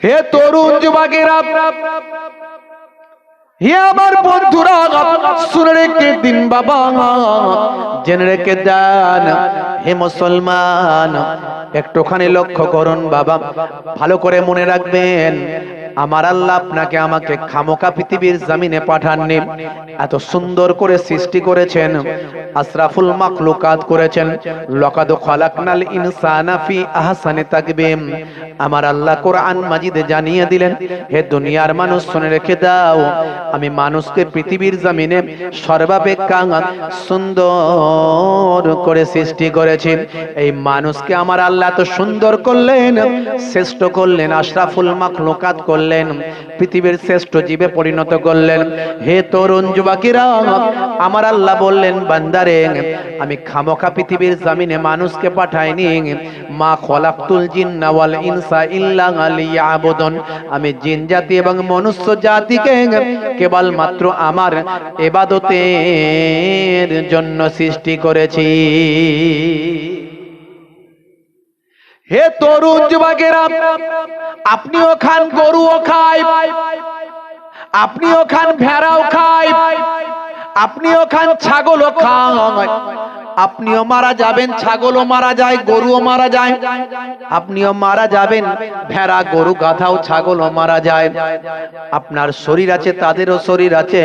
হে তরুণ যুবকেরা, হে আমার বন্ধুরা, শুনে রেখে দিন বাবা, জেনে রেখে দেন, হে মুসলমান, একটুখানি লক্ষ্য করুন বাবা, ভালো করে মনে রাখবেন আমার আল্লাহ আপনাকে আমাকে খামোকা পৃথিবীর জামিনে পাঠাননি। এত সুন্দর করে সৃষ্টি করেছেন, আশরাফুল মাখলুকাত করেছেন। লকাদ খালাকনাল ইনসানা ফি আহসানি তাকবীম। আমার আল্লাহ কোরআন মাজিদে জানিয়ে দিলেন, হে দুনিয়ার মানুষ, শুনে রেখে দাও, আমি মানুষকে পৃথিবীর জমিনে সর্বাপেক্ষা সুন্দর করে সৃষ্টি করেছি। এই মানুষকে আমার আল্লাহ এত সুন্দর করলেন, শ্রেষ্ঠ করলেন আশরাফুল মাখলুকাত করলেন। পৃথিবীর শ্রেষ্ঠ জীবে পরিণত করলেন। হে তরুণ যুবকেরা, আমার আল্লাহ বললেন, বান্দারে, আমি খামোখা পৃথিবীর জমিনে মানুষকে পাঠাইনি। মা খলাকতুল জিন্না ওয়াল ইনসা ইল্লা লিয়াবুদুন। আমি জিন জাতি এবং মনুষ্য জাতিকে কেবল মাত্র আমার এবাদতের জন্য সৃষ্টি করেছি। হে তরুণ যুবকেরা, আপনিও খান গরুও খায় আপনি ওখান ভেড়াও খায় আপনিও খান ছাগলও খায় আপনিও মারা যাবেন, ছাগলও মারা যায়, গরুও মারা যায়। আপনিও মারা যাবেন, ভেড়া, গরু, গাধাও, ছাগলও মারা যায়। আপনার শরীর আছে, তাদেরও শরীর আছে।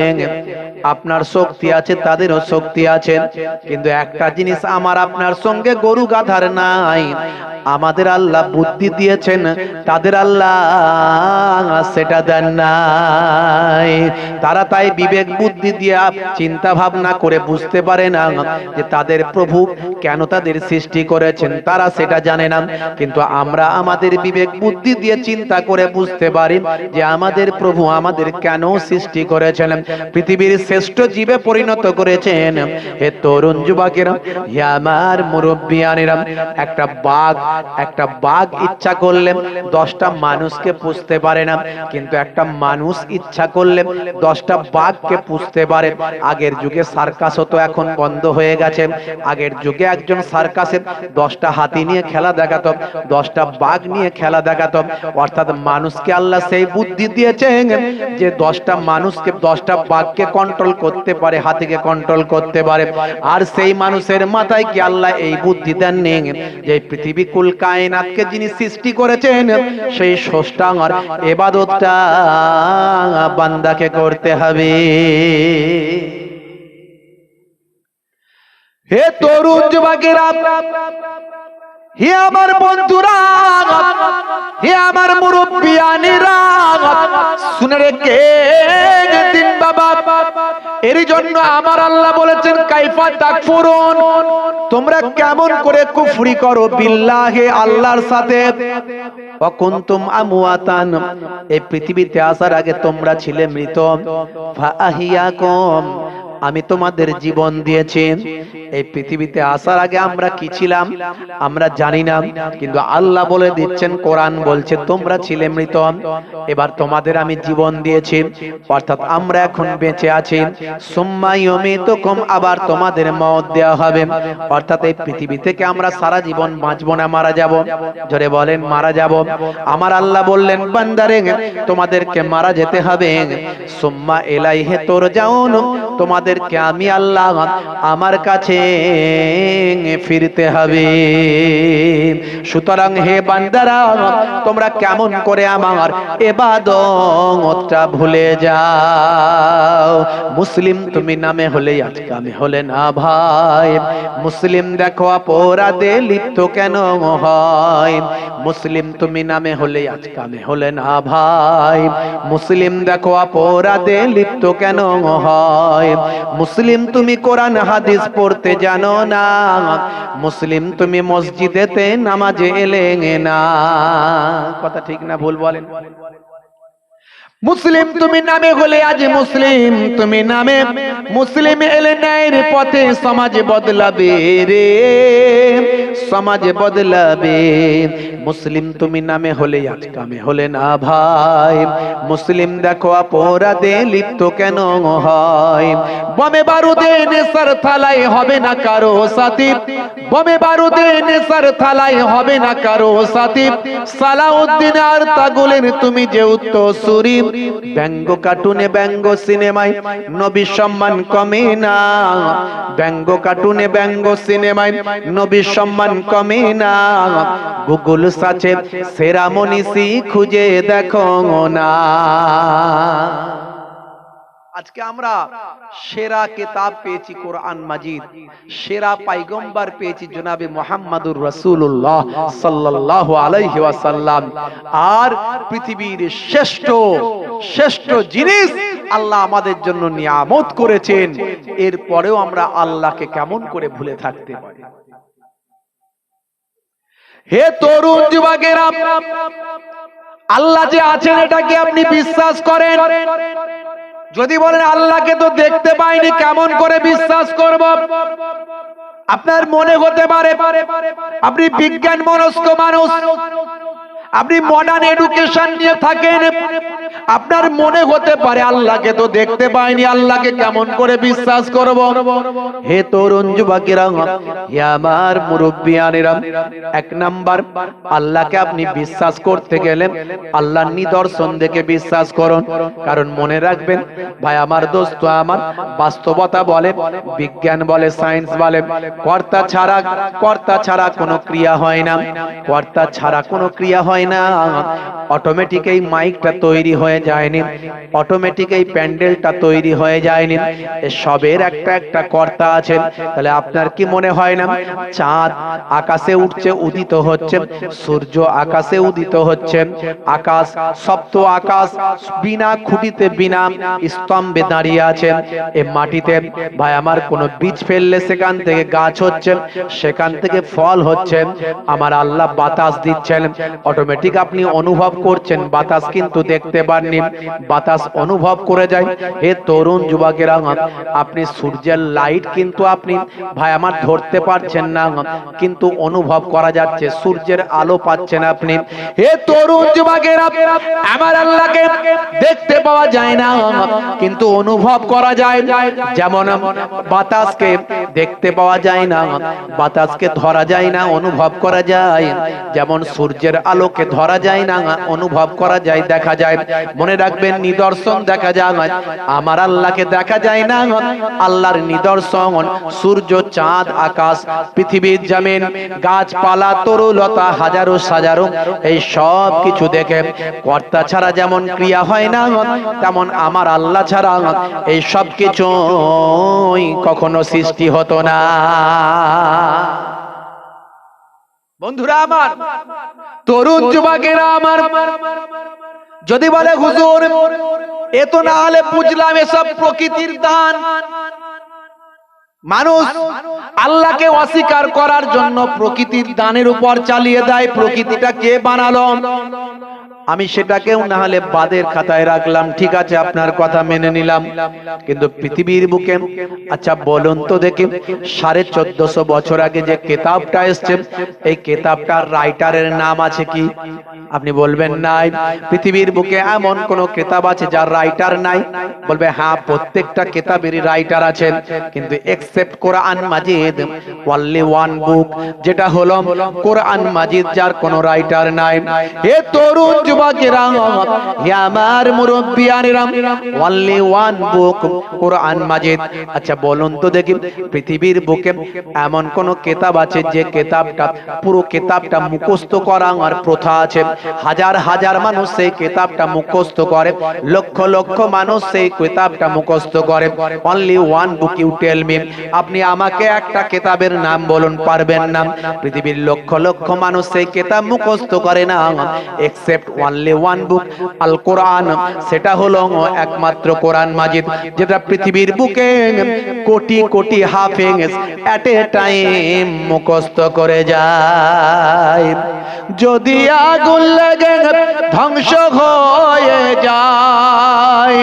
আপনার শক্তি আছে, তাদেরও শক্তি আছে। কিন্তু একটা জিনিস আমার আপনার সঙ্গে গরু, গাধার নাই। আমাদের আল্লাহ বুদ্ধি দিয়েছেন, তাদের আল্লাহ সেটা দেন নাই। তারা তাই বিবেক বুদ্ধি দিয়ে চিন্তা ভাবনা করে বুঝতে পারে না যে তাদের প্রভু কেন তাদের সৃষ্টি করেছেন তারা সেটা জানে না। কিন্তু আমরা আমাদের বিবেক বুদ্ধি দিয়ে চিন্তা করে বুঝতে পারি যে আমাদের প্রভু আমাদের কেন সৃষ্টি করেছেন। পৃথিবীর শ্রেষ্ঠ জীবে পরিণত করেছেন। হে তরুণ যুবকেরা, হে আমার মুরব্বিয়ানেরা, একটা বাঘ একটা বাঘ ইচ্ছা করলে দশটা মানুষকে পুষতে পারে না। কিন্তু একটা মানুষ ইচ্ছা করলে দশটা বাঘকে পুষতে পারে। আগের যুগে সার্কাস হতো, এখন বন্ধ হয়ে গেছে। আগের যুগে একজন সার্কাসে দশটা হাতি নিয়ে খেলা দেখাতো, দশটা বাঘ নিয়ে খেলা দেখাতো। অর্থাৎ মানুষকে আল্লাহ সেই বুদ্ধি দিয়েছেন যে দশটা মানুষকে, দশটা বাঘকে কন্ট্রোল করতে পারে, হাতিকে কন্ট্রোল করতে পারে। আর সেই মানুষের মাথায় কি আল্লাহ এই বুদ্ধি দেননি? যে পৃথিবী কুল কায়নাতকে যিনি সৃষ্টি করেছেন, সেই স্রষ্টাঙ্গর এবাদতটা বান্দাকে করতে হবে। হে তরুণ যুবকেরা, হে আমার বন্ধুরা, হে আমার মুরব্বিয়ানিরা, শুনে রেখে দিন বাবা, এর জন্য আমার আল্লাহ বলেছেন, কাইফা তাকফুরুন, তোমরা কেমন করে কুফরি করো বিল্লাহে আল্লাহর সাথে? অকুন্তুম আমওয়াতান, এই পৃথিবীতে আসার আগে তোমরা ছিলে মৃত। ফাহিয়াকুম আমি তোমাদের জীবন দিয়েছি। এই পৃথিবীতে আসার আগে আমরা কি ছিলাম? আমরা জানি না, কিন্তু আল্লাহ বলে দিচ্ছেন, কোরআন বলছে, তোমরা ছিলে মৃত, এবার তোমাদের আমি জীবন দিয়েছি। অর্থাৎ আমরা এখন বেঁচে আছি। আবার তোমাদের মত দেওয়া হবে। অর্থাৎ এই পৃথিবী থেকে আমরা সারা জীবন বাঁচবো না, মারা যাব। জোরে বলেন, মারা যাব। আমার আল্লাহ বললেন, বান্দারে, তোমাদেরকে মারা যেতে হবে। সুম্মা এলাইহে তোর যাউন তোমাদেরকে আমি আল্লাহ আমার কাছে ফিরতে হবে। সুতরাং হে বান্দারা, তোমরা কেমন করে আমার এবাদতটা ভুলে যাও। মুসলিম তুমি নামে হলে আজকে আমি হলে না ভাই। মুসলিম দেখো অপরাধে লিপ্ত কেন হয়? মুসলিম তুমি নামে হলে আজকে আমি হলে না ভাই। মুসলিম দেখো অপরাধে লিপ্ত কেন হয়? মুসলিম তুমি কোরআন, হাদিস পড়তে জানো না। মুসলিম তুমি মসজিদেতে নামাজে এলে না। কথা ঠিক না, ভুল বলেন। মুসলিম তুমি নামে হলে আজ মুসলিম, তুমি নামে মুসলিম এলে ন্যায়ের পথে সমাজ বদলাবে রে, সমাজ বদলাবে। মুসলিম তুমি নামে হলে আজ কামে হলে না ভাই। মুসলিম দেখো অপরাধে লিপ্ত কেন হয়? বমে বারুদে নেশার থালায় হবে না কারও সাথী। বমে বারুদে নেশার থালায় হবে না কারও সাথী। সালাউদ্দিন আর তাগুলের তুমি যে উত্তরসূরি। ব্যঙ্গ কার্টুনে ব্যঙ্গ সিনেমায় নবী সম্মান কমে না। ব্যঙ্গ কার্টুনে ব্যঙ্গ সিনেমায় নবী সম্মান কমে না। গুগল সাচে সেরা মনীষী খুঁজে দেখো না। আজকে আমরা সেরা কেতাব পেয়েছি কোরআন মাজিদ, সেরা পাইগম্বার পেয়েছি জনাবে মোহাম্মদুর রাসূলুল্লাহ সাল্লাল্লাহু আলাইহি ওয়াসাল্লাম। আর পৃথিবীর শ্রেষ্ঠ শ্রেষ্ঠ জিনিস আল্লাহ আমাদের জন্য নিয়ামত করেছেন। এরপরেও আমরা আল্লাহকে কেমন করে ভুলে থাকতে পারি? হে তরুণ যুবকেরা, আল্লাহ যে আছেন এটা কি আপনি বিশ্বাস করেন। যদি বলেন আল্লাহকে তো দেখতে পাইনি, কেমন করে বিশ্বাস করব? আপনার মনে হতে পারে, আপনি বিজ্ঞান মনস্ক মানুষ, আপনি মডার্ন এডুকেশন নিয়ে থাকেন আপনার মনে হতে পারে আল্লাহকে তো দেখতে পাইনি, আল্লাহকে কেমন করে বিশ্বাস করব? হে তরুণ যুবকেরা, হে আমার মুরব্বিয়ানেরা, এক নাম্বার, আল্লাহকে আপনি বিশ্বাস করতে গেলে আল্লাহর নিদর্শন দেখে বিশ্বাস করুন। কারণ মনে রাখবেন, ভাই, আমার দোস্ত আমার বাস্তবতা বলে, বিজ্ঞান বলে, সায়েন্স বলে, কর্তা ছাড়া কর্তা ছাড়া কোনো ক্রিয়া হয় না। কর্তা ছাড়া কোনো ক্রিয়া হয় না। অটোমেটিক এই মাইকটা তৈরি হয়ে যায়নি। অটোমেটিক এই প্যান্ডেলটা তৈরি হয়ে যায়নি। সবের একটা একটা কর্তা আছে তাহলে আপনার কি মনে হয় না? চাঁদ আকাশে উঠছে, উদিত হচ্ছে। সূর্য আকাশে উদিত হচ্ছে। আকাশ, সপ্ত আকাশ, বিনা খুঁটিতে বিনা স্তম্ভে দাঁড়িয়ে আছে। এ মাটিতে, ভাই, আমার কোনো বীজ ফেললে সেখান থেকে গাছ হচ্ছে, সেখান থেকে ফল হচ্ছে। আমার আল্লাহ বাতাস দিচ্ছেন। অটোমেটিক আপনি অনুভব করছেন। বাতাস কিন্তু দেখতে পাননি বাতাস অনুভব করে যায় হে তরুণ যুবকেরা আপনি সূর্যের লাইট কিন্তু আপনি, ভাই, আমার ধরতে পারছেন না, কিন্তু অনুভব করা যাচ্ছে, সূর্যের আলো পাচ্ছেন আপনি। হে তরুণ যুবকেরা, আমার আল্লাহকে দেখতে পাওয়া যায় না, কিন্তু অনুভব করা যায়। যেমন বাতাসকে দেখতে পাওয়া যায় না, বাতাসকে ধরা যায় না, অনুভব করা যায়। যেমন সূর্যের আলোকে ধরা যায় না, অনুভব করা যায়, দেখা যায়। মনে রাখবেন, নিদর্শন দেখা যায় আমার আল্লাহকে দেখা যায় না, আল্লাহর নিদর্শন, সূর্য, চাঁদ, আকাশ, পৃথিবীর জমিন, গাছপালা, তরুলতা, হাজারো, সাজারো, এই সব কিছু দেখে কর্তা ছাড়া যেমন ক্রিয়া হয় না, তেমন আমার আল্লাহ ছাড়া এই সব কিছু কখনো সৃষ্টি হতো না। বন্ধুরা আমার, তরুণ যুবকেরা আমার যদি বলে, হুজুর, এ তো না হলে বুঝলাম এসব প্রকৃতির দান। মানুষ আল্লাহকে অস্বীকার করার জন্য প্রকৃতির দানের উপর চালিয়ে দেয়। প্রকৃতিটা কে বানালো? আমি সেটাকেও না হলে বাদের খাতায় রাখলাম। ঠিক আছে আপনার কথা মেনে নিলাম। কিন্তু পৃথিবীর বুকে আচ্ছা বলুন তো দেখি সাড়ে চোদ্দশো বছর আগে যে কেতাবটা এসছে এই কেতাবটার রাইটারের নাম আছে কি? আপনি বলবেন নাই। পৃথিবীর বুকে এমন কোন কেতাব আছে যার রাইটার নাই। বলবে হ্যাঁ প্রত্যেকটা কেতাবেরই রাইটার আছেন। কিন্তু এক্সেপ্ট কোরআন মাজিদ ওয়ানলি ওয়ান বুক যেটা হলো কোরআন মাজিদ যার কোনো রাইটার নাই হে তরুণ আমার। আচ্ছা বলুন তো দেখি, পৃথিবীর বুকে এমন কোন কেতাব আছে যে কেতাবটা, পুরো কেতাবটা করা আর প্রথা আছে। হাজার হাজার মানুষ সেই কেতাবটা করে, লক্ষ লক্ষ মানুষ সেই কেতাবটা করে। Only one book you tell me, আপনি আমাকে একটা কেতাবের নাম বলুন, পারবেন না? পৃথিবীর লক্ষ লক্ষ মানুষ সেই কেতাব মুখস্থ করে না। এক্সেপ্ট অনলি ওয়ান বুক আল কোরআন সেটা একমাত্র কোরআন মাজিদ, যেটা পৃথিবীর বুকে কোটি কোটি হাফেজ এট এ টাইম মুখস্থ করে যায়। যদি আগুন লেগে, ধ্বংস হয়ে যায়।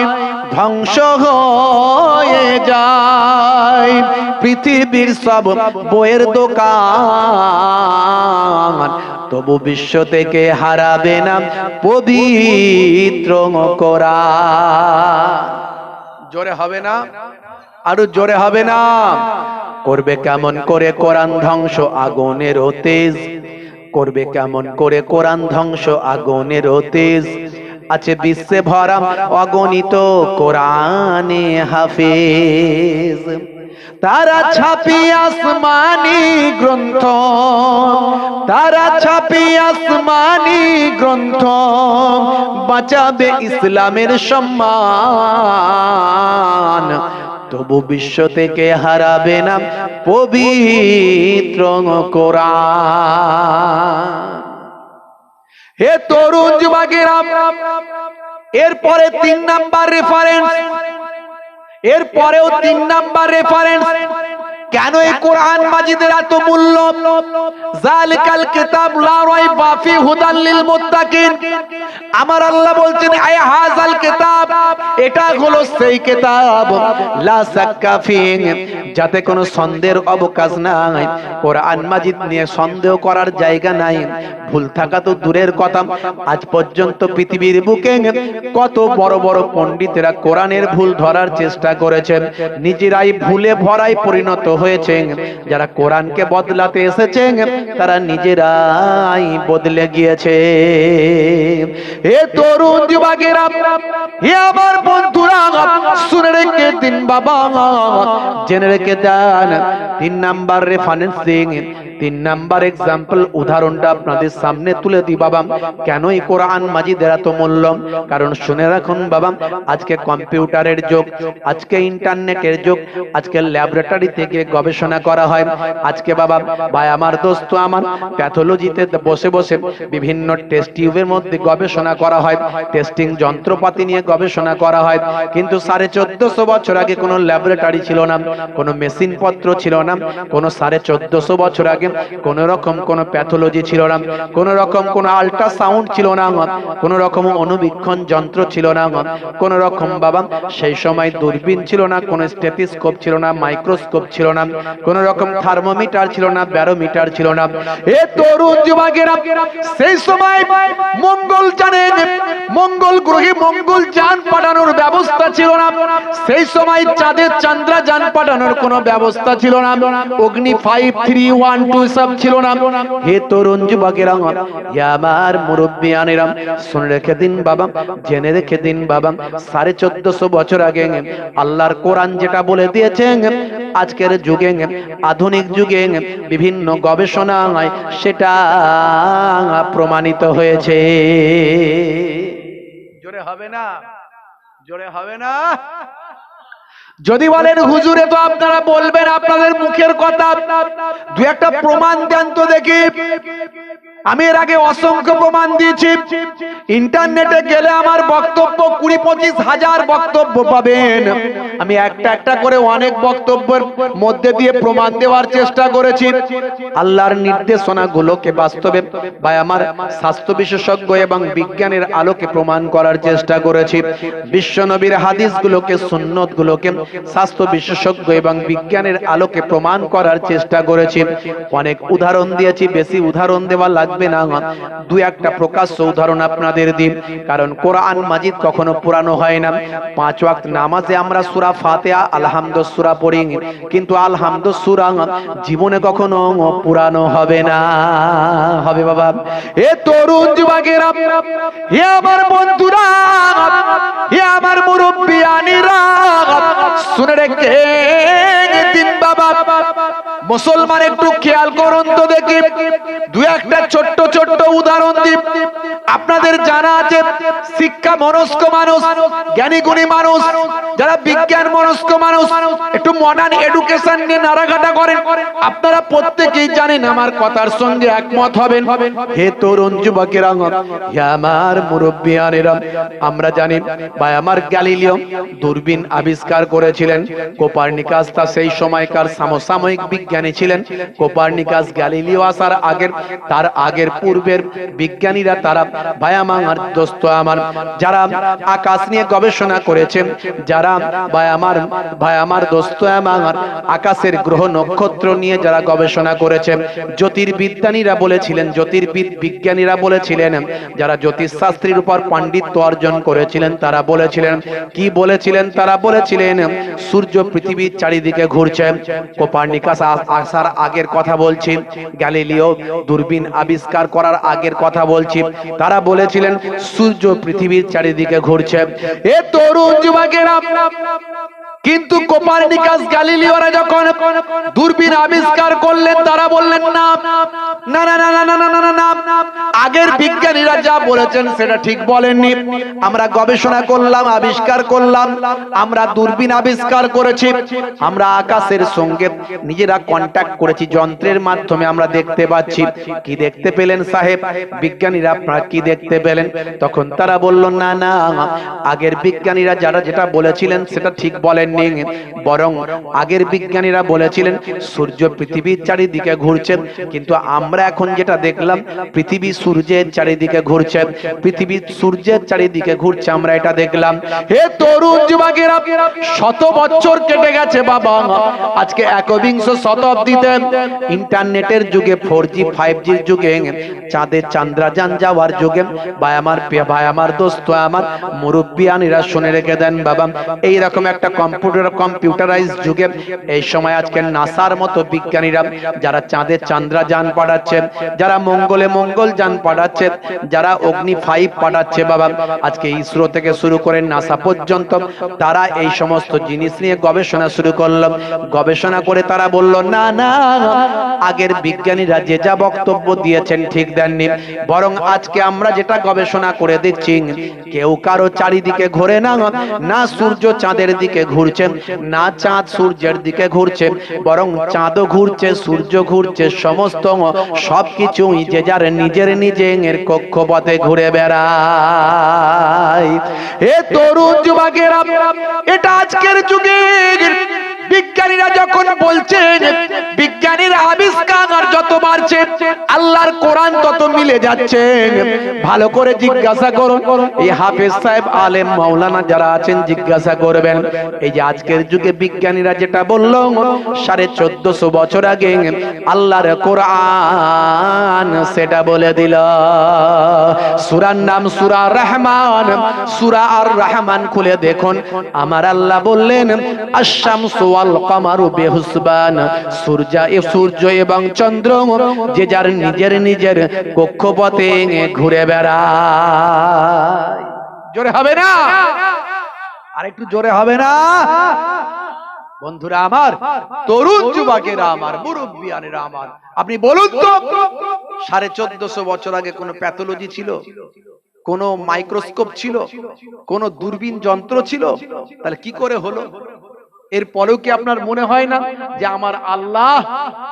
ধ্বংস হয়ে যায়। পৃথিবীর সব বইয়ের দোকান তবু বিশ্ব থেকে হারাবে না পবিত্র করা। জোরে হবে না? আরও জোরে হবে না? করবে কেমন করে কোরআন ধ্বংস আগুনের তেজ? করবে কেমন করে কোরআন ধ্বংস আগুনের তেজ? আছে বিশ্বে ভরা অগণিত কোরআনে হাফেজ। তারা ছাপি আসমানি গ্রন্থ, তারা ছাপি আসমানি গ্রন্থ, বাঁচাবে ইসলামের সম্মান। তবু বিশ্ব থেকে হারাবে না পবিত্র কোরআন। হে তরুণ যুবকেরা এরপরে তিন নাম্বার রেফারেন্স এরপরেও তিন নাম্বার রেফারেন্স কেন এই কোরআন মাজিদের এত মূল্য? জালিকাল কিতাব লা রাইবা ফি হুদাল লিল মুত্তাকিন। আমার আল্লাহ বলছেন আয় হাজাল কিতাব এটা হলো সেই কিতাব। লা সাক্কা ফি যাতে কোনো সন্দেহের অবকাশ নাই। কোরআন মাজিদ নিয়ে সন্দেহ করার জায়গা নাই। ভুল থাকা তো দূরের কথা। আজ পর্যন্ত পৃথিবীর বুকে কত বড় বড় পণ্ডিতেরা কোরআনের ভুল ধরার চেষ্টা করেছেন নিজেরাই ভুলে ভরাই পরিণত হয়েছেন, যারা কোরআনকে বদলাতে এসেছেন, তারা নিজেরাই বদলে গিয়েছে। হে তরুণ যুবকেরা হে আমার বন্ধুরা, শুনে রেখে দিন বাবা, জেনে রেখে দেন, তিন নাম্বার রেফারেন্সিং তিন নাম্বার এক্সাম্পল উদাহরণটা আপনাদের সামনে তুলে দিই বাবা। কেন এই কোরআন মাজিদের এত মূল্য? কারণ শুনে রাখুন বাবা, আজকে কম্পিউটারের যুগ, আজকে ইন্টারনেটের যুগ, আজকে ল্যাবরেটরি থেকে গবেষণা করা হয়। আজকে বাবা, ভাই, আমার দোস্ত, আমার প্যাথোলজিতে বসে বসে বিভিন্ন টেস্ট টিউবের মধ্যে গবেষণা করা হয়। টেস্টিং যন্ত্রপাতি নিয়ে গবেষণা করা হয়। কিন্তু সাড়ে চোদ্দশো বছর আগে কোনো ল্যাবরেটরি ছিল না, কোনো মেশিন পত্র ছিল না, কোনো সাড়ে চোদ্দশো বছর আগে কোন রকম কোন প্যাথোলজি ছিল না, কোন রকম কোন আল্ট্রাসাউন্ড ছিল না, কোন রকম অনুবীক্ষণ যন্ত্র ছিল না, কোন রকম বাবা, সেই সময় দূরবীন ছিল না, কোনো স্টেথিস্কোপ ছিল না মাইক্রোস্কোপ ছিল না কোন রকম থার্মোমিটার ছিল না ব্যারোমিটার ছিল না এ তরুণ যুবকেরা, সেই সময় মঙ্গল জানেন মঙ্গল গ্রহে মঙ্গল যান পাঠানোর ব্যবস্থা ছিল না সেই সময় চাঁদের চান্দ্রা যান পাঠানোর কোনো ব্যবস্থা ছিল না অগ্নি ফাইভ থ্রি ওয়ান টু সব ছিল না হে তরুণ যুবকেরা আমার মুরব্বী আনেরাম শুনে রেখে দিন বাবা, জেনে রেখে দিন বাবা। সাড়ে চোদ্দশো বছর আগে আল্লাহর কোরআন যেটা বলে দিয়েছেন, আজকের যুগে আধুনিক যুগে বিভিন্ন গবেষণায় সেটা প্রমাণিত হয়েছে। জোরে হবে না? জোরে হবে না? যদি বলেন হুজুরে তো আপনারা বলবেন আপনাদের মুখের কথা। দু একটা প্রমাণ দেন তো দেখি। আমি এর আগে অসংখ্য প্রমাণ দিয়েছি। ইন্টারনেটে গেলে আমার বক্তব্য কুড়ি পঁচিশ হাজার বক্তব্য পাবেন। আমি একটা একটা করে অনেক বক্তব্যের মধ্যে দিয়ে প্রমাণ দেওয়ার চেষ্টা করেছি। আল্লাহর নির্দেশনা গুলোকে বাস্তবে বা আমার স্বাস্থ্য বিশেষজ্ঞ এবং বিজ্ঞানের আলোকে প্রমাণ করার চেষ্টা করেছি। বিশ্বনবীর হাদিস গুলোকে সুন্নত গুলোকে স্বাস্থ্য বিশেষজ্ঞ এবং বিজ্ঞানের আলোকে প্রমাণ করার চেষ্টা করেছি। অনেক উদাহরণ দিয়েছি, বেশি উদাহরণ দেওয়া লাগবে না দু একটা প্রকাশ্য উদাহরণ আপনাদের দিন কারণ কোরআন মাজিদ কখনো পুরানো হয় না। পাঁচ ওয়াক্ত নামাজে আমরা সুরা ফাতেহা আলহামদ সুরা পড়ি। কিন্তু আলহামদ সুরা জীবনে কখনো পুরানো হবে না। হবে বাবা। এ তরুণ যুবকেরা হে আমার বন্ধুরা হে আমার মুরব্বী আনিরা শুনে রেখে মুসলমান একটু খেয়াল করুন তো দেখি। দু একটা ছোট্ট ছোট্ট উদাহরণ দিই আপনাদের জানা আছে, শিক্ষা মনস্ক মানুষ, জ্ঞানী গুণী মানুষ, যারা বিজ্ঞান মনস্ক মানুষ, একটু মডার্ন এডুকেশন নিয়ে নাড়াঘাটা করেন। আপনারা প্রত্যেকেই জানেন, আমার কথার সঙ্গে একমত হবেন। হে তরুণ যুবকেরা, হে আমার মুরব্বিয়ানেরা, আমরা জানি বা আমার গ্যালিলিও দূরবীন আবিষ্কার করেছিলেন। কোপার্নিকাস তা সেই সময়কার সমসাময়িক বিজ্ঞান। বিজ্ঞানী ছিলেন। কোপার্নিকাস গ্যালিলিও আসার আগের, তার আগের পূর্বের বিজ্ঞানীরা তারা ভাই আমার দোস্ত আমার যারা আকাশ নিয়ে গবেষণা করেছেন, যারা ভাই আমার দোস্ত আমার আকাশের গ্রহ নক্ষত্র নিয়ে যারা গবেষণা করেছে জ্যোতির্বিজ্ঞানীরা বলেছিলেন, জ্যোতির্বিদ বিজ্ঞানীরা বলেছিলেন, যারা জ্যোতিষশাস্ত্রের উপর পাণ্ডিত্য অর্জন করেছিলেন, তারা বলেছিলেন, কি বলেছিলেন? তারা বলেছিলেন, সূর্য পৃথিবীর চারিদিকে ঘুরছে, কোপার্নিকাস আসার আগের কথা বলছি, গ্যালিলিও দূরবীন আবিষ্কার করার আগের কথা বলছি। তারা বলেছিলেন, সূর্য পৃথিবীর চারিদিকে ঘুরছে। এ তরুণ যুবকেরা কিন্তু কোপার্নিকাস গ্যালিলিওরা যখন দূরবীন আবিষ্কার করলেন, তারা বললেন, না না না না না না না না না আগের বিজ্ঞানীরা যা বলেছেন সেটা ঠিক বলেননি। আমরা গবেষণা করলাম, আবিষ্কার করলাম, আমরা দূরবীন আবিষ্কার করেছি, আমরা আকাশের সঙ্গে নিজেরা কন্ট্যাক্ট করেছি, যন্ত্রের মাধ্যমে আমরা দেখতে পাচ্ছি। কি দেখতে পেলেন সাহেব? বিজ্ঞানীরা আপনারা কি দেখতে পেলেন? তখন তারা বলল, না না, আগের বিজ্ঞানীরা যারা যেটা বলেছিলেন সেটা ঠিক বলেননি বরং আগের বিজ্ঞানীরা বলেছিলেন, সূর্য পৃথিবীর চারিদিকে ঘুরছে। কিন্তু আমরা এখন যেটা দেখলাম, পৃথিবী সূর্যের চারিদিকে ঘুরছে। পৃথিবী সূর্যের চারিদিকে ঘুরছে, আমরা এটা দেখলাম। হে তরুণ শত বছর কেটে গেছে বাবা। আজকে একবিংশ শতাব্দীতে ইন্টারনেটের যুগে ফোর জি ফাইভ জির যুগে, চাঁদের চান্দ্রাযান যাওয়ার যুগে, ভাই আমার ভাই, আমার দোস্ত, আমার মুরব্বিয়ানিরা শুনে রেখে দেন বাবা। এই রকম একটা কম্পিউটার কম্পিউটারাইজ যুগে এই সময় আজকে নাসার মতো বিজ্ঞানীরা যারা চাঁদের চান্দ্রাযান পাঠাচ্ছে, যারা মঙ্গলে মঙ্গল যান পাঠাচ্ছে, যারা অগ্নি ফাইভ পাঠাচ্ছে বাবা, আজকে ইসরো থেকে শুরু করে নাসা পর্যন্ত তারা এই সমস্ত জিনিস নিয়ে গবেষণা শুরু করল। গবেষণা করে তারা বলল, না না, আগের বিজ্ঞানীরা যে যা বক্তব্য দিয়েছেন ঠিক দেননি। বরং আজকে আমরা যেটা গবেষণা করে দেখছি কেউ কারও চারিদিকে ঘোরে না না সূর্য চাঁদের দিকে ঘুরছে না চাঁদ সূর্যের দিকে ঘুরছে, বরং চাঁদও ঘুরছে সূর্য ঘুরছে, সমস্ত সবকিছুই যে যার নিজের নিজের কক্ষপথে ঘুরে বেড়ায়। এ তরুণ যুবকেরা, এটা আজকের যুগে বিজ্ঞানীরা যখন বলছেন, বিজ্ঞানীর আবিষ্কার যত বাড়ছে, আল্লাহর কোরআন তত মিলে যাচ্ছে। ভালো করে জিজ্ঞাসা করুন, এই হাফেজ সাহেব আলেম মাওলানা যারা আছেন, জিজ্ঞাসা করবেন, এই যে আজকের যুগে বিজ্ঞানীরা যেটা বলল, সাড়ে চোদ্দশো বছর আগে আল্লাহর কোরআন সেটা বলে দিল। সুরার নাম সুরা রহমান, সুরা আর রহমান খুলে দেখুন। আমার আল্লাহ বললেন আশাম আশামসু সূর্য এবং চন্দ্র যে যার নিজের নিজের কক্ষপথে ঘুরে বেড়ায়। জোরে হবে না? জোরে হবে না? বন্ধুরা আমার, তরুণ আমার আমার, আপনি বলুন তো, সাড়ে চোদ্দশো বছর আগে কোনো প্যাথোলজি ছিল? কোন মাইক্রোস্কোপ ছিল? কোন দূরবীন যন্ত্র ছিল? তাহলে কি করে হলো? এর পরেও কি আপনার মনে হয় না যে আমার আল্লাহ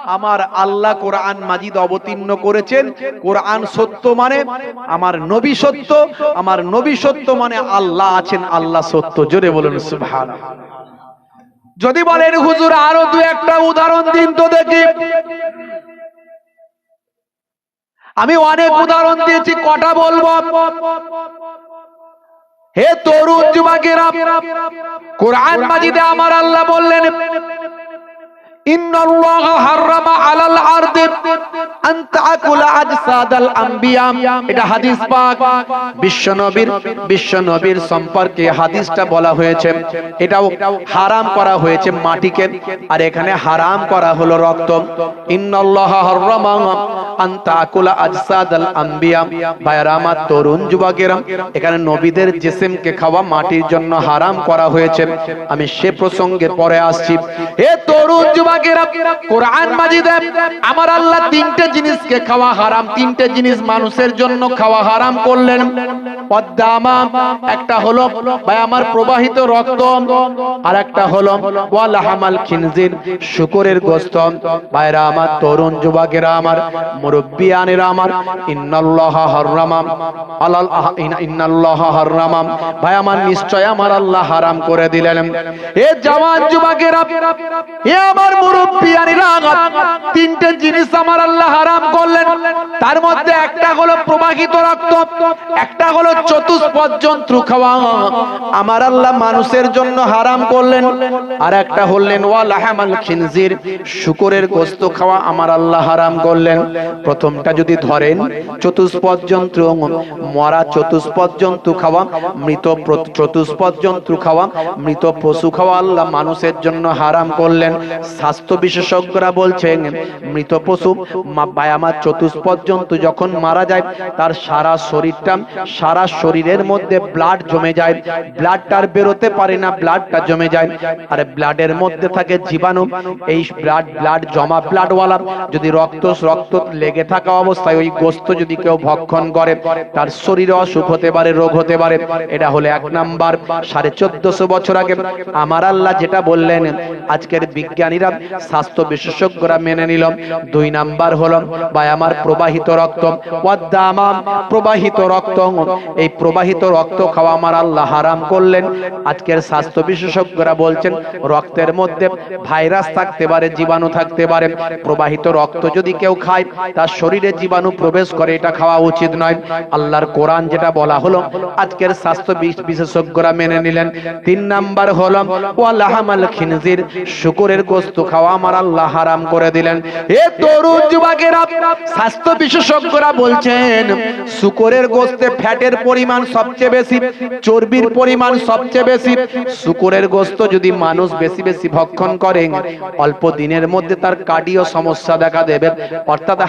আমার আল্লাহ কোরআন মাজিদ অবতীর্ণ করেছেন? কোরআন সত্য মানে আমার নবী সত্য আমার নবী সত্য মানে আল্লাহ আছেন আল্লাহ সত্য। জোরে বলুন সুবহানাল্লাহ। যদি বলেন হুজুর আরও দু একটা উদাহরণ দিন তো দেখি। আমি অনেক উদাহরণ দিয়েছি কটা বলব? হে তরুণ যুবকেরা কোরআন মাজিদে আমার আল্লাহ বললেন এখানে তরুণ যুবকেরা, এখানে নবীদের জিসিমকে খাওয়া মাটির জন্য হারাম করা হয়েছে। আমি সে প্রসঙ্গে পরে আসছি। হে তরুণ আমার আল্লাহ হারাম প্রবাহিত রক্ত আর একটা হলো হামাল খিনজির, শুকরের গোস্ত। ভাইরা আমার তরুণ যুবকেরা আমার, মুরব্বিয়ানেরা আমার আমার নিশ্চয় আমার আল্লাহ হারাম করে দিলেন। এ যুবকেরা, এ আমার তিনটে জিনিস আমার আল্লাহ হারাম করলেন। তার মধ্যে একটা হলো প্রবাহিত রক্ত, একটা হলো চতুষ্পদ খাওয়া। আমার আল্লাহ মানুষের জন্য হারাম করলেন। আর একটা হলেন ওয়ালাহামাল খিনজির, শুকরের গোস্ত খাওয়া আমার আল্লাহ হারাম করলেন। প্রথমটা যদি ধরেন, চতুষ্পদ জন্তু, মরা চতুষ্পদ জন্তু খাওয়া, মৃত চতুষ্পদ জন্তু খাওয়া, মৃত পশু খাওয়া আল্লাহ মানুষের জন্য হারাম করলেন। স্বাস্থ্য বিশেষজ্ঞরা বলছেন, মৃত পশু মা- বা আমার যখন মারা যায়, তার সারা শরীরটা, সারা শরীরের মধ্যে ব্লাড জমে যায়। ব্লাডটার বেরোতে পারে না ব্লাডটা জমে যায়। আর ব্লাডের মধ্যে থাকে জীবাণু। এই ব্লাড ব্লাড জমা ব্লাডওয়ালা যদি রক্ত রক্ত লেগে থাকা অবস্থায় ওই গোস্ত যদি কেউ ভক্ষণ করে, তার শরীরে অসুখ হতে পারে, রোগ হতে পারে। এটা হলো এক নাম্বার। সাড়ে চোদ্দশো বছর আগে আমার আল্লাহ যেটা বললেন, আজকের বিজ্ঞানীরা স্বাস্থ্য বিশেষজ্ঞরা মেনে নিল। দুই নাম্বার হলো বা আমার প্রবাহিত রক্ত। প্রবাহিত রক্ত। এই প্রবাহিত রক্ত খাওয়া আমার আল্লাহ হারাম করলেন। আজকের স্বাস্থ্য বিশেষজ্ঞরা বলছেন, রক্তের মধ্যে ভাইরাস থাকতে পারে, জীবাণু থাকতে পারে। প্রবাহিত রক্ত যদি কেউ খায়, তার শরীরে জীবাণু প্রবেশ করে, এটা খাওয়া উচিত নয়। আল্লাহর কোরআন যেটা বলা হলো, আজকের স্বাস্থ্য বিশেষজ্ঞরা মেনে নিলেন। তিন নাম্বার হলো, ওয়ালাহামাল খিনজির, শুকুরের গোস্ত খাওয়া আমার আল্লাহ হারাম করে দিলেন। এ তরুণ যুবকেরা, স্বাস্থ্য বিশেষজ্ঞরা বলছেন, শুকরের গোস্তে ফ্যাটের পরিমাণ সবচেয়ে বেশি, চর্বির পরিমাণ সবচেয়ে বেশি। গোস্ত যদি মানুষ বেশি বেশি ভক্ষণ অল্প দিনের মধ্যে তার সমস্যা দেখা দেবে, অর্থাৎ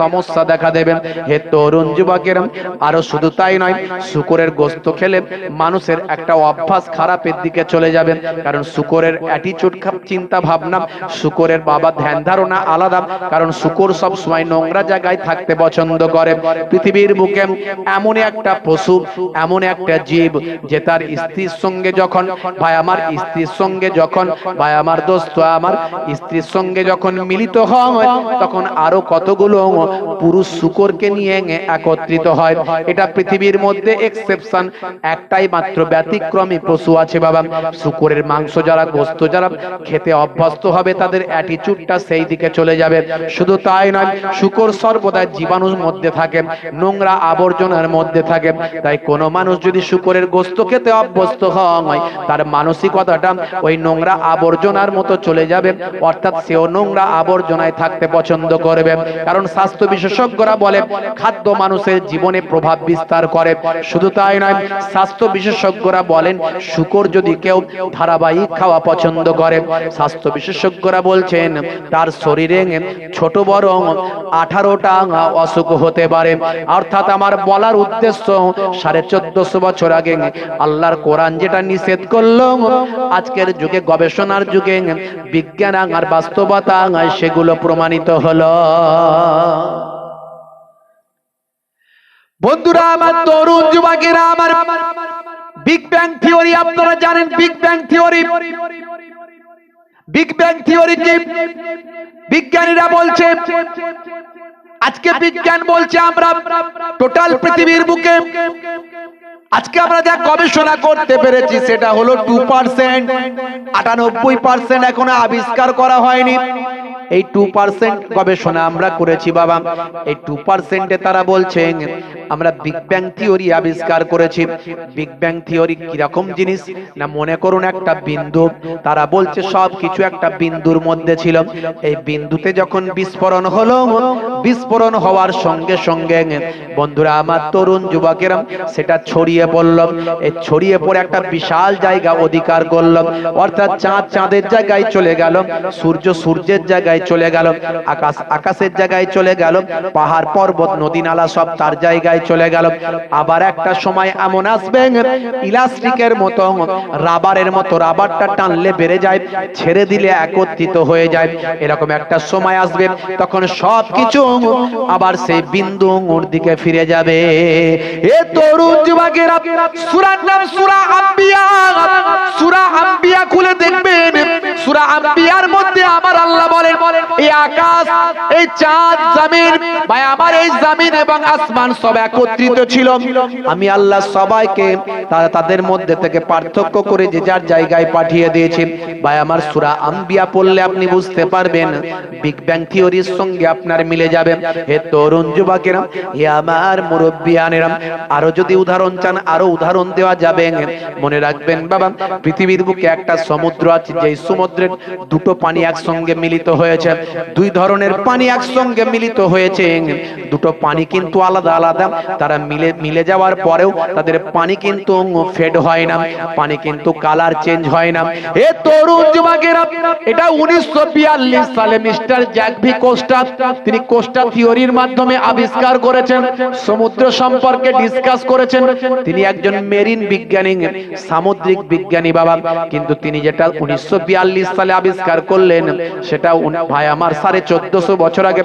সমস্যা দেখা দেবে। হে তরুণ যুবকেরা, আরও শুধু তাই নয়, শুকরের গোস্ত খেলে মানুষের একটা অভ্যাস খারাপের দিকে চলে যাবে। কারণ শুকরের অ্যাটিচিউড চিন্তা ভাবনা শুকরের বাবা ধ্যান ধারণা আলাদা, কারণ শুকর সব সময় নোংরা জায়গায় থাকতে পছন্দ করে। পৃথিবীর বুকে এমন একটা পশু এমন একটা জীব যে তার স্ত্রীর সঙ্গে যখন, ভাই আমার স্ত্রীর সঙ্গে যখন, ভাই আমার দোস্ত আমার স্ত্রীর সঙ্গে যখন মিলিত হয়, তখন আরও কতগুলো পুরুষ শুকরকে নিয়ে একত্রিত হয়। এটা পৃথিবীর মধ্যে এক্সেপশন একটাই মাত্র ব্যতিক্রমী পশু আছে বাবা। শুকরের মাংস যারা, গোস্ত যারা খেতে অভ্যস্ত হবে তাদের অ্যাটিচিউডটা সেই দিকে চলে যাবে। শুধু তাই নয়, শুকর সর্বদা জীবাণুর মধ্যে থাকে, নোংরা আবর্জনার মধ্যে থাকে। তাই কোনো মানুষ যদি শুকরের গোস্ত খেতে অভ্যস্ত হয়, তার মানসিকতাটা ওই নোংরা আবর্জনার মতো চলে যাবে। অর্থাৎ সেও নোংরা আবর্জনায় থাকতে পছন্দ করবে। কারণ স্বাস্থ্য বিশেষজ্ঞরা বলে, খাদ্য মানুষের জীবনে প্রভাব বিস্তার করে। শুধু তাই নয়, স্বাস্থ্য বিশেষজ্ঞরা বলেন, শুকর যদি কেউ ধারাবাহিক খাওয়া পছন্দ করে, স্বাস্থ্য বিশেষজ্ঞরা বলছেন, তার শরীরে ছোট বড় আঠারোটা অসুখ হতে পারে। অর্থাৎ আমার বলার উদ্দেশ্য, সাড়ে চোদ্দশো বছর আগে আল্লাহর কোরআন যেটা নিষেধ করল, আজকের যুগে, গবেষণার যুগে বিজ্ঞান আর বাস্তবতা সেগুলো প্রমাণিত হলো। বন্ধুরা, আমার তরুণ যুবকেরা, আমার বিগ ব্যাং থিওরি আপনারা জানেন big bang theory big bang theory কি বিজ্ঞানীরা বলছে, আজকে বিজ্ঞান বলছে আমরা টোটাল পৃথিবীর বুকে, আজকে আমরা যা গবেষণা করতে পেরেছি সেটা হলো টু পার্সেন্ট আটানব্বই পার্সেন্ট এখনও আবিষ্কার করা হয়নি। এই টু পার্সেন্ট গবেষণা আমরা করেছি বাবা। এই টু পার্সেন্টে তারা বলছেন আমরা বিগ ব্যাং থিওরি আবিষ্কার করেছি। বিগ ব্যাং থিওরি কীরকম জিনিস? না, মনে করুন একটা বিন্দু, তারা বলছে সব কিছু একটা বিন্দুর মধ্যে ছিল। এই বিন্দুতে যখন বিস্ফোরণ হলো, বিস্ফোরণ হওয়ার সঙ্গে সঙ্গে বন্ধুরা, আমার তরুণ যুবকেরা, সেটা ছড়িয়ে পড়ল। এই ছড়িয়ে পড়ে একটা বিশাল জায়গা অধিকার করল। অর্থাৎ চাঁদ চাঁদের জায়গায় চলে গেল, সূর্য সূর্যের জায়গায় চলে গেল, আকাশ আকাশের জায়গায় চলে গেল, পাহাড়, পর্বত, নদী, নালা সব তার জায়গায় চলে গেল। আবার একটা সময় এমন আসবে, ইলাস্টিকের মতো, রাবারের মতো রাবারটা টানলে বেড়ে যায়, ছেড়ে দিলে একত্রিত হয়ে যায়। এরকম একটা সময় আসবে, তখন সব কিছু আবার সেই বিন্দু ওর দিকে ফিরে যাবে। এ তরুণ যুবকেরা, সূরার নাম সূরা আম্বিয়া। সূরা আম্বিয়া খুলে দেখবেন পার্থক্য করে যে যার জায়গায় পাঠিয়ে দিয়েছি। ভাই, আমার আম্বিয়া পড়লে আপনি বুঝতে পারবেন বিগ ব্যাং থিওরির সঙ্গে আপনার মিলে যাবে। হে তরুণ যুবকেরা, হে আমার মুরব্বিয়ানেরা, আরও যদি উদাহরণ চান, আরও উদাহরণ দেওয়া যাবে। মনে রাখবেন বাবা, পৃথিবীর বুকে একটা সমুদ্র আছে, যেই সমুদ্রের দুটো পানি একসঙ্গে মিলিত হয়েছে। দুই ধরনের পানি একসঙ্গে মিলিত হয়েছে। দুটো পানি কিন্তু আলাদা আলাদা। তারা মিলে মিলে যাওয়ার পরেও তাদের পানি কিন্তু ফেড হয় না। পানি কিন্তু কালার চেঞ্জ হয় না। এ তরুণ যুবকেরা, এটা উনিশশো বিয়াল্লিশ সালে মিস্টার জ্যাকভি কোস্টা তিনি কোস্টা থিওরির মাধ্যমে আবিষ্কার করেছেন, সমুদ্র সম্পর্কে ডিসকাস করেছেন। তিনি একজন মেরিন বিজ্ঞানী, সামুদ্রিক বিজ্ঞানী বাবা। কিন্তু তিনি যেটা উনিশশো বিয়াল্লিশ সালে আবিষ্কার করলেন, সেটা ভাই আমার সাড়ে চোদ্দশো বছর আগে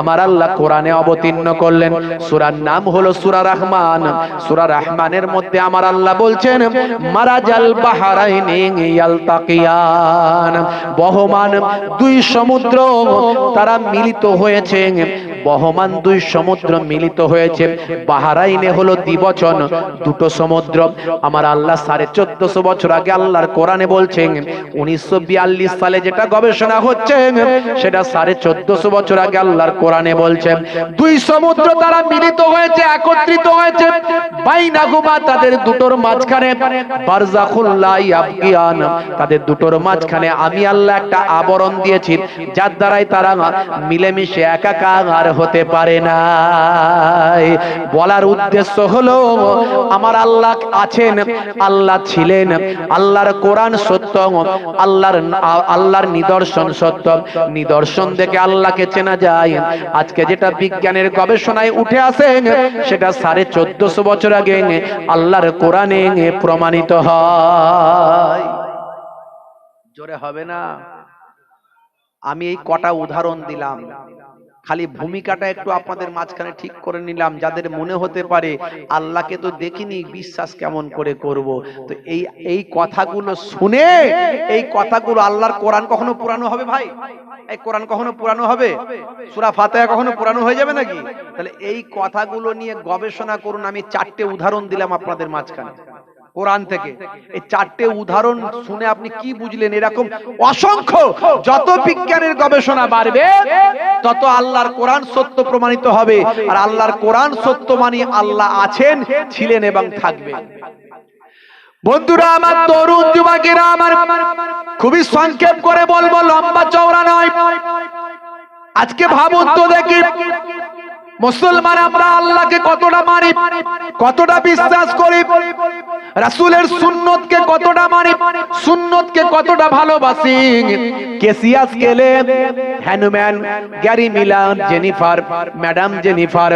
আমার আল্লাহ কোরআনে অবতীর্ণ করলেন। সুরার নাম হলো সুরা রহমান। সুরা রহমানের মধ্যে আমার আল্লাহ বলছেন, মারাজাল বহমান দুই সমুদ্র তারা মিলিত হয়েছে। বহমান দুই সমুদ্র মিলিত হয়েছে। বাহারাইনে হলো দ্বিবচন, দুটো সমুদ্র। আমার আল্লাহ সাড়ে চোদ্দশো বছর আগে আল্লাহর কোরআনে বলছেন, উনিশশো সালে যেটা গবেষণা হচ্ছে, সেটা সাড়ে চোদ্দশো বছর আগে আল্লাহর কোরআনে বলছেন দুই সমুদ্র তারা মিলিত হয়েছে, একত্রিত হয়েছে। তাদের দুটোর মাঝখানে তাদের দুটোর মাঝখানে আমি আল্লাহ একটা আবরণ দিয়েছি, যার দ্বারাই তারা মিলেমিশে একাকার হতে পারে না বলার উদ্দেশ্য হলো, আমার আল্লাহ আছেন, আল্লাহ ছিলেন, আল্লাহর কোরআন সত্য, আল্লাহর আল্লাহর নিদর্শন সত্য। নিদর্শন দেখে আল্লাহকে চেনা যায়। আজকে যেটা বিজ্ঞানের গবেষণায় উঠে আসে, সেটা সাড়ে চোদ্দশো বছর আগে আল্লাহর কোরআনে প্রমাণিত হয়। জোরে হবে না? আমি এই কটা উদাহরণ দিলাম। খালি ভূমিকাটা একটু আপনাদের মাঝখানে ঠিক করে নিলাম, যাদের মনে হতে পারে আল্লাহকে তো দেখিনি, বিশ্বাস কেমন করে করব? তো এই এই কথাগুলো শুনে, এই কথাগুলো আল্লাহর কোরআন কখনো পুরানো হবে ভাই? এই কোরআন কখনো পুরানো হবে? সূরা ফাতিহা কখনো পুরানো হয়ে যাবে নাকি? তাহলে এই কথাগুলো নিয়ে গবেষণা করুন, আমি চারটে উদাহরণ দিলাম আপনাদের মাঝখানে। কোরআন থেকে। এই চারটে উদাহরণ শুনে আপনি কি বুঝলেন? এরকম অসংখ্য যত বিজ্ঞানের গবেষণা বাড়বে তত আল্লাহর কোরআন সত্য প্রমাণিত হবে। আর আল্লাহর কোরআন সত্য মানে আল্লাহ আছেন ছিলেন এবং থাকবেন বন্ধুরা আমার তরুণ যুবকেরা আমার খুবই সংক্ষেপ করে বলব লম্বা চওড়া নয়। আজকে ভাবুন তো দেখি মুসলমান, আমরা আল্লাহকে কতটা মানি, কতটা বিশ্বাস করি, রাসূলের সুন্নতকে কতটা মানি, সুন্নতকে কতটা ভালোবাসি। কেসিয়াস কেলে Hanuman, Gary Milan, Jennifer, madam Jennifer